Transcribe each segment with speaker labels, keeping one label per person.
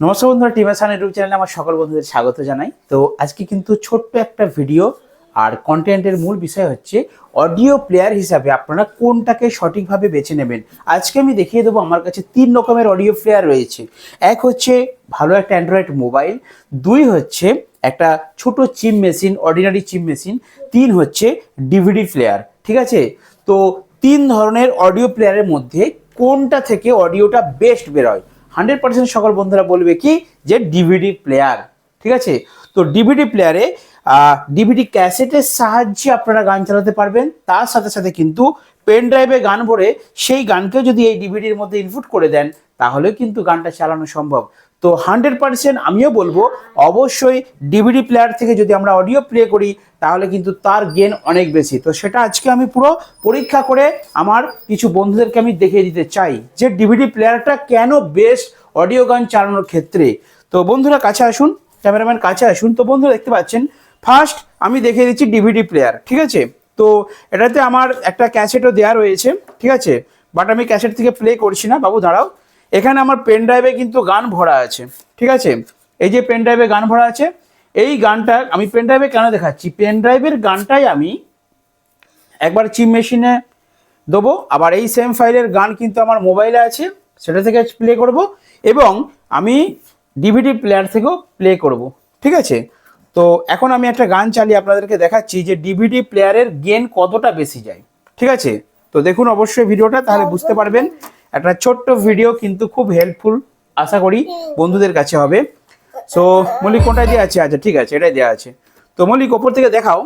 Speaker 1: নমস্কার বন্ধুরা টিমাসান ইউটিউব চ্যানেলে আমার সকল বন্ধুদের স্বাগত জানাই। তো আজকে কিন্তু ছোট্ট একটা ভিডিও আর কন্টেন্টের মূল বিষয় হচ্ছে অডিও প্লেয়ার হিসাবে আপনারা কোনটাকে সঠিকভাবে বেছে নেবেন। আজকে আমি দেখিয়ে দেবো আমার কাছে তিন রকমের অডিও প্লেয়ার রয়েছে। এক হচ্ছে ভালো একটা অ্যান্ড্রয়েড মোবাইল দুই হচ্ছে একটা ছোট চিম মেশিন অর্ডিনারি চিম মেশিন তিন হচ্ছে ডিভিডি প্লেয়ার ঠিক আছে? তো তিন ধরনের অডিও প্লেয়ারের মধ্যে কোনটা থেকে অডিওটা বেস্ট বেরোয়? হান্ড্রেড পার্সেন্ট সকল বন্ধুরা বলবে কি যে ডিভিডি প্লেয়ার ঠিক আছে? তো ডিভিডি প্লেয়ারে ডিভিডি ক্যাসেটের সাহায্যে আপনারা গান চালাতে পারবেন। তার সাথে সাথে কিন্তু পেন ড্রাইভে গান ভরে সেই গানকেও যদি এই ডিভিডির মধ্যে ইনপুট করে দেন, তাহলে কিন্তু গানটা চালানো সম্ভব। তো হান্ড্রেড পার্সেন্ট আমিও বলব, অবশ্যই ডিভিডি প্লেয়ার থেকে যদি আমরা অডিও প্লে করি, তাহলে কিন্তু তার গেন অনেক বেশি। তো সেটা আজকে আমি পুরো পরীক্ষা করে আমার কিছু বন্ধুদেরকে আমি দেখিয়ে দিতে চাই যে ডিভিডি প্লেয়ারটা কেন বেস্ট অডিও গান চালানোর ক্ষেত্রে। তো বন্ধুরা কাছে আসুন ক্যামেরাম্যান কাছে আসুন। তো বন্ধুরা দেখতে পাচ্ছেন ফার্স্ট আমি দেখিয়ে দিচ্ছি ডিভিডি প্লেয়ার ঠিক আছে? তো এটাতে আমার একটা ক্যাসেটও দেওয়া রয়েছে, ঠিক আছে? বাট আমি ক্যাসেট থেকে প্লে করছি না। বাবু, দাঁড়াও। এখানে আমার পেন ড্রাইভে কিন্তু গান ভরা আছে ঠিক আছে? এই যে পেন ড্রাইভে গান ভরা আছে এই গানটা আমি পেন ড্রাইভে কেন দেখাচ্ছি? পেন ড্রাইভের গানটাই আমি একবার চিপ মেশিনে দেবো আবার এই সেম ফাইলের গান কিন্তু আমার মোবাইলে আছে সেটা থেকে প্লে করব এবং আমি ডিভিডি প্লেয়ার থেকেও প্লে করব ঠিক আছে? তো এখন আমি একটা গান চালিয়ে আপনাদেরকে দেখাচ্ছি যে ডিভিডি প্লেয়ারের গেন কতটা বেশি যায় ঠিক আছে? তো দেখুন অবশ্যই ভিডিওটা তাহলে বুঝতে পারবেন। একটা ছোট্ট ভিডিও কিন্তু খুব হেল্পফুল আশা করি বন্ধুদের কাছে হবে। সো মল্লিক, কোনটায় দেওয়া আছে? আচ্ছা ঠিক আছে, এটাই দেওয়া আছে। তো মল্লিক, ওপর থেকে দেখাও।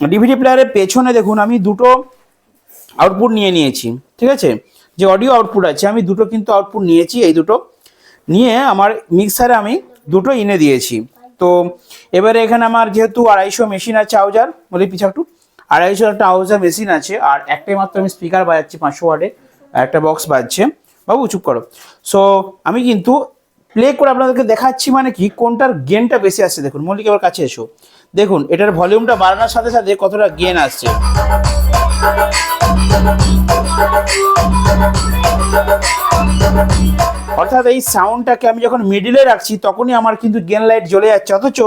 Speaker 1: ডিভিডি প্লেয়ারের পেছনে দেখুন, আমি দুটো আউটপুট নিয়ে নিয়েছি, ঠিক আছে? যে অডিও আউটপুট আছে, আমি দুটো কিন্তু আউটপুট নিয়েছি, এই দুটো। নিয়ে আমার মিক্সারে আমি দুটো ইনে দিয়েছি। তো, এবারে এখানে আমার যেহেতু আড়াইশো মেশিন আছে, আউজার বলি পিছা একটু। আড়াইশো একটা আউজার মেশিন আছে, আর একটাই মাত্র আমি স্পিকার বাজাচ্ছি পাঁচশো ওয়ার্ডের একটা বক্স বাজছে। বাবু, চুপ করো। সো আমি কিন্তু প্লে করে আপনাদেরকে দেখাচ্ছি মানে কি, কোনটার গেনটা বেশি আসছে। দেখুন, মল্লিক এবার কাছে এসো। দেখুন, এটার ভলিউমটা বাড়ানোর সাথে সাথে কতটা গেন আসছে। অর্থাৎ এই সাউন্ডটাকে আমি যখন মিডিলে রাখছি, তখনই আমার কিন্তু গেন লাইট জ্বলে যাচ্ছে। অথচ,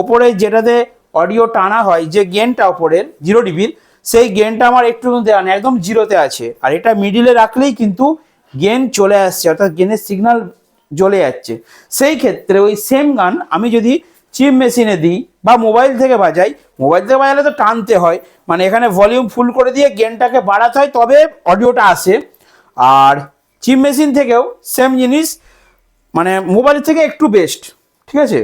Speaker 1: ওপরে যেটাতে অডিও টানা হয় যে গেনটা ওপরের জিরো ডিবির সেই গেনটা আমার একটু দেওয়া নেই, একদম জিরোতে আছে। আর এটা মিডিলে রাখলেই কিন্তু গেন চলে আসছে, অর্থাৎ গেনের সিগন্যাল জ্বলে যাচ্ছে। সেই ক্ষেত্রে ওই সেম গান আমি যদি চিপ মেশিনে দিই বা মোবাইল থেকে বাজাই মোবাইল থেকে বাজালে তো টানতে হয়। মানে এখানে ভলিউম ফুল করে দিয়ে গেনটাকে বাড়াতে হয়, তবে অডিওটা আসে। আর চিপ মেশিন থেকেও সেম জিনিস মানে মোবাইল থেকে একটু বেস্ট ঠিক আছে?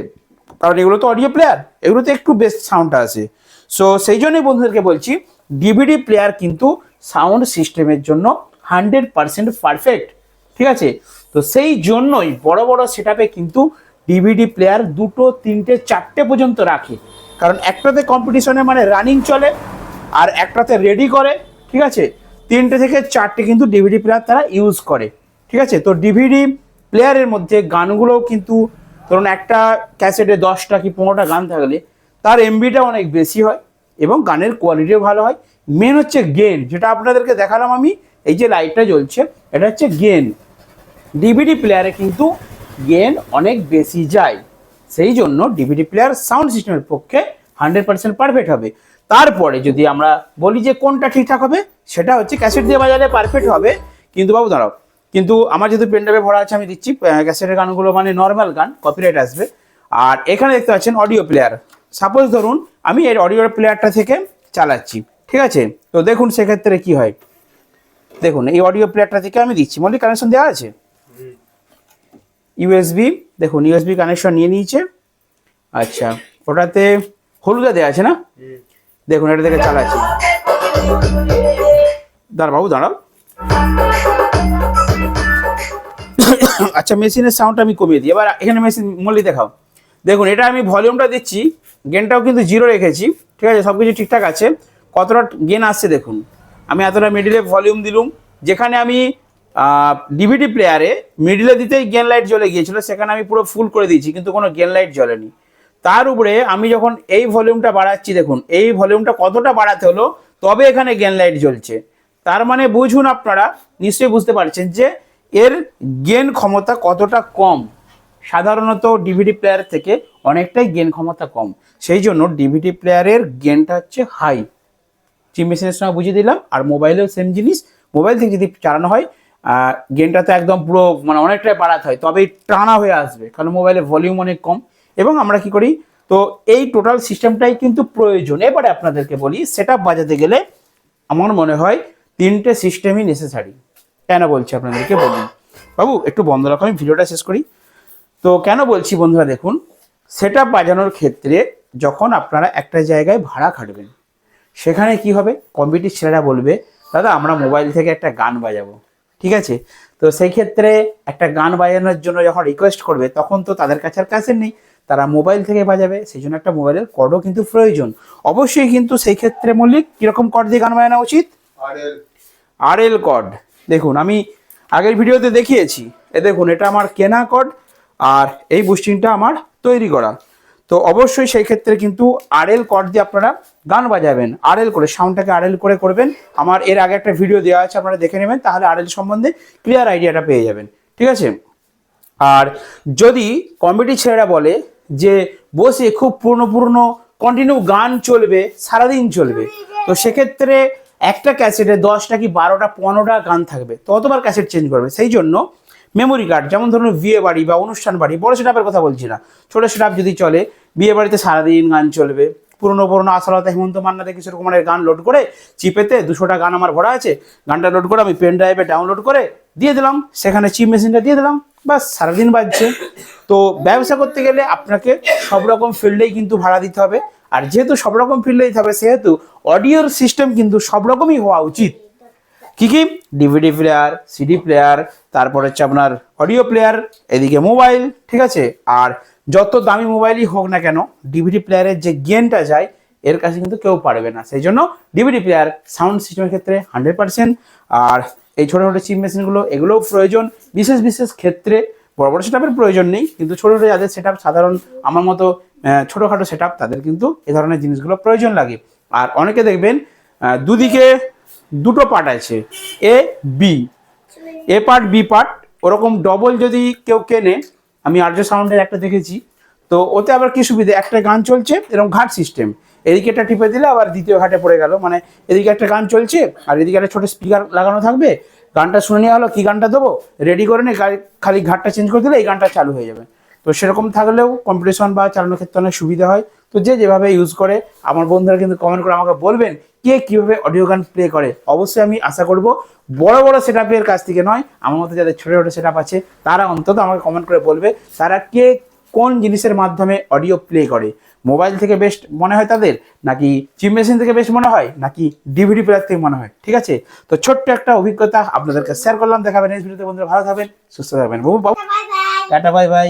Speaker 1: কারণ এগুলো তো অডিও প্লেয়ার এগুলোতে একটু বেস্ট সাউন্ডটা আসে সো সেই জন্যই বন্ধুদেরকে বলছি ডিভিডি প্লেয়ার কিন্তু সাউন্ড সিস্টেমের জন্য হান্ড্রেড পারসেন্ট পারফেক্ট ঠিক আছে? তো সেই জন্যই বড় বড় সেটআপে কিন্তু ডিভিডি প্লেয়ার দুটো, তিনটে, চারটে পর্যন্ত রাখে। কারণ একটাতে কম্পিটিশনে মানে রানিং চলে, আর একটাতে রেডি করে, ঠিক আছে? তিনটে থেকে চারটে কিন্তু ডিভিডি প্লেয়ার তারা ইউজ করে, ঠিক আছে? তো ডিভিডি প্লেয়ারের মধ্যে গানগুলোও কিন্তু ধরুন একটা ক্যাসেটে দশটা কি পনেরোটা গান থাকলে তার এমবিটা অনেক বেশি হয় এবং গানের কোয়ালিটিও ভালো হয়। মেন হচ্ছে গেন যেটা আপনাদেরকে দেখালাম আমি, এই যে লাইটটা জ্বলছে, এটা হচ্ছে গেন ডিভিডি প্লেয়ারে কিন্তু গেন অনেক বেশি যায়। সেই জন্য ডিভিডি প্লেয়ার সাউন্ড সিস্টেমের পক্ষে হান্ড্রেড পার্সেন্ট পারফেক্ট হবে। তারপরে যদি আমরা বলি যে কোনটা ঠিকঠাক হবে, সেটা হচ্ছে ক্যাসেট দিয়ে বাজালে পারফেক্ট হবে। কিন্তু বাবু দাঁড়াও কিন্তু আমার যেহেতু পেনড্রাইভে ভরা আছে, আমি দিচ্ছি ক্যাসেটের গানগুলো মানে নর্মাল গান কপিরাইট আসবে। আর এখানে দেখতে পাচ্ছেন অডিও প্লেয়ার সাপোজ ধরুন, আমি এর অডিও প্লেয়ারটা থেকে চালাচ্ছি, ঠিক আছে? তো দেখুন সেক্ষেত্রে কি হয়। দেখুন, এই অডিও প্লেয়ারটা থেকে আমি দিচ্ছি। মল্লিক কানেকশন দেওয়া আছে? ইউএসবি দেখুন ইউএসবি কানেকশন নিয়ে নিয়েছে। আচ্ছা ওটাতে হলুদা দেওয়া আছে না? দেখুন, এটা থেকে চালাচ্ছি। দাঁড়া বাবু, দাঁড়াও। আচ্ছা মেশিনের সাউন্ডটা আমি কমিয়ে দিই। এবার এখানে মেশিন মল্লি দেখাও। দেখুন, এটা আমি ভলিউমটা দিচ্ছি গেনটাও কিন্তু জিরো রেখেছি, ঠিক আছে? সব কিছু ঠিকঠাক আছে। কতটা গেন আসছে দেখুন। আমি এতটা মিডিলে ভলিউম দিলুম। যেখানে আমি ডিভিডি প্লেয়ারে মিডিলে দিতেই গেন লাইট জ্বলে গিয়েছিল, সেখানে আমি পুরো ফুল করে দিয়েছি, কিন্তু কোনো গেন লাইট জ্বলেনি। তার উপরে আমি যখন এই ভলিউমটা বাড়াচ্ছি, দেখুন, এই ভলিউমটা কতটা বাড়াতে হলো, তবে এখানে গেন লাইট জ্বলছে। তার মানে বুঝুন আপনারা, নিশ্চয়ই বুঝতে পারছেন যে এর গেন ক্ষমতা কতটা কম? সাধারণত ডিভিডি প্লেয়ার থেকে অনেকটাই গেন ক্ষমতা কম। সেই জন্য ডিভিডি প্লেয়ারের গেনটা হচ্ছে হাই চিপ মেশিনের সময় বুঝিয়ে দিলাম। আর মোবাইলেও সেম জিনিস। মোবাইল থেকে যদি চালানো হয় গেমটা তো একদম পুরো মানে অনেকটাই বাড়াতে হয়। তবেই টানা হয়ে আসবে। কারণ মোবাইলের ভলিউম অনেক কম। এবং আমরা কি করি? তো এই টোটাল সিস্টেমটাই কিন্তু প্রয়োজন। এবারে আপনাদেরকে বলি সেট বাজাতে গেলে আমার মনে হয় তিনটে সিস্টেমই নেসেসারি কেন বলছি আপনাদেরকে? বলুন। বাবু একটু বন্ধ রাখো আমি ভিডিওটা শেষ করি। তো কেন বলছি বন্ধুরা দেখুন সেট বাজানোর ক্ষেত্রে যখন আপনারা একটা জায়গায় ভাড়া খাটবেন সেখানে কি হবে? কমিটির ছেলেরা বলবে দাদা আমরা মোবাইল থেকে একটা গান বাজাবো। ঠিক আছে? তো সেই ক্ষেত্রে একটা গান বাজানোর জন্য যখন রিকোয়েস্ট করবে তখন তো তাদের কাছে আর কাছে নেই। তারা মোবাইল থেকে বাজাবে সেই জন্য একটা মোবাইলের কর্ডও কিন্তু প্রয়োজন। অবশ্যই কিন্তু সেই ক্ষেত্রে মল্লিক কীরকম কর্ড দিয়ে গান বাজানো উচিত? আর এল কর্ড দেখুন, আমি আগের ভিডিওতে দেখিয়েছি। এ দেখুন, এটা আমার কেনা কর্ড আর এই বুস্টিংটা আমার তৈরি করা। তো অবশ্যই সেই ক্ষেত্রে কিন্তু আরএল কর্ড দিয়ে আপনারা গান বাজাবেন। আরএল করে সাউন্ডটাকে আরএল করে করবেন। আমার এর আগে একটা ভিডিও দেওয়া আছে, আপনারা দেখে নেবেন, তাহলে আরএল সম্বন্ধে ক্লিয়ার আইডিয়াটা পেয়ে যাবেন। ঠিক আছে? আর যদি কমিটি ছেলেরা বলে যে, বসে খুব পুরনো কন্টিনিউ গান চলবে, সারাদিন চলবে, তো সেক্ষেত্রে একটা ক্যাসেটে দশটা কি বারোটা, পনেরোটা গান থাকবে। ততবার ক্যাসেট চেঞ্জ করবে? সেই জন্য মেমোরি কার্ড যেমন ধরুন বিয়ে বাড়ি বা অনুষ্ঠান বাড়ি, বড় সেটাপের কথা বলছি না। ছোটো সেটাপ যদি চলে, বিয়ে বাড়িতে সারাদিন গান চলবে, পুরনো পুরনো আশালতা, হেমন্ত মান্না থেকে কুমারের গান লোড করে, চিপেতে দুশোটা গান আমার ভরা আছে, গানটা লোড করে আমি পেন ড্রাইভে ডাউনলোড করে দিয়ে দিলাম, সেখানে চিপ মেশিনটা দিয়ে দিলাম বাস সারাদিন বাজছে। তো ব্যবসা করতে গেলে আপনাকে সব রকম ফিল্ডেই কিন্তু ভাড়া দিতে হবে। আর যেহেতু সব রকম ফিল্ডেই থাকবে, সেহেতু অডিওর সিস্টেম কিন্তু সব রকমই হওয়া উচিত। কি কি? ডিভিডি প্লেয়ার সিডি প্লেয়ার তারপর হচ্ছে আপনার অডিও প্লেয়ার এদিকে মোবাইল ঠিক আছে? আর যত দামি মোবাইলই হোক না কেন ডিভিডি প্লেয়ারের যে গেনটা যায়, এর কাছে কিন্তু কেউ পারবে না। সেই জন্য ডিভিডি প্লেয়ার সাউন্ড সিস্টেমের ক্ষেত্রে হান্ড্রেড পার্সেন্ট আর এই ছোটো ছোটো চিপ মেশিনগুলো এগুলোও প্রয়োজন। বিশেষ বিশেষ ক্ষেত্রে বড় বড় সেটআপের প্রয়োজন নেই, কিন্তু ছোটো ছোটো যাদের সেটআপ সাধারণ, আমার মতো ছোটোখাটো সেটআপ তাদের কিন্তু এ ধরনের জিনিসগুলো প্রয়োজন লাগে। আর অনেকে দেখবেন দুদিকে দুটো পার্ট আছে A B A part B part ওরকম ডবল যদি কেউ কেনে, আমি আর্য সাউন্ডের একটা দেখেছি, তো ওতে আবার কি সুবিধা? একটা গান চলছে, এরকম ঘাট সিস্টেম এদিকে একটা টিপে দিলে আবার দ্বিতীয় ঘাটে পড়ে গেল। মানে এদিকে একটা গান চলছে, আর এদিকে একটা ছোটো স্পিকার লাগানো থাকবে গানটা শুনে নেওয়া হলো, কী গানটা দেবো? রেডি করে নিয়ে খালি- ঘাটটা চেঞ্জ করে দিলে এই গানটা চালু হয়ে যাবে। তো সেরকম থাকলেও কম্পিটিশন বা চালানোর ক্ষেত্রে অনেক সুবিধা হয়। তো যে যেভাবে ইউজ করে, আমার বন্ধুরা কিন্তু কমেন্ট করে আমাকে বলবেন, কে কীভাবে অডিও গান প্লে করে? অবশ্যই আমি আশা করব, বড় বড় সেট আপের কাছ থেকে নয়, আমার মতো যাদের ছোটো ছোটো সেট আছে, তারা অন্তত আমাকে কমেন্ট করে বলবে, তারা কে কোন জিনিসের মাধ্যমে অডিও প্লে করে? মোবাইল থেকে বেস্ট মনে হয় তাদের? নাকি চিপ মেশিন থেকে বেস্ট মনে হয়? নাকি ডিভিডি প্লেয়ার থেকে মনে হয়? ঠিক আছে? তো ছোট্ট একটা অভিজ্ঞতা আপনাদেরকে শেয়ার করলাম। দেখাবেন এই ভিডিওতে বন্ধুরা ভালো থাকবেন সুস্থ থাকবেন। বাবু। বাবু
Speaker 2: bye.
Speaker 1: Tata bye bye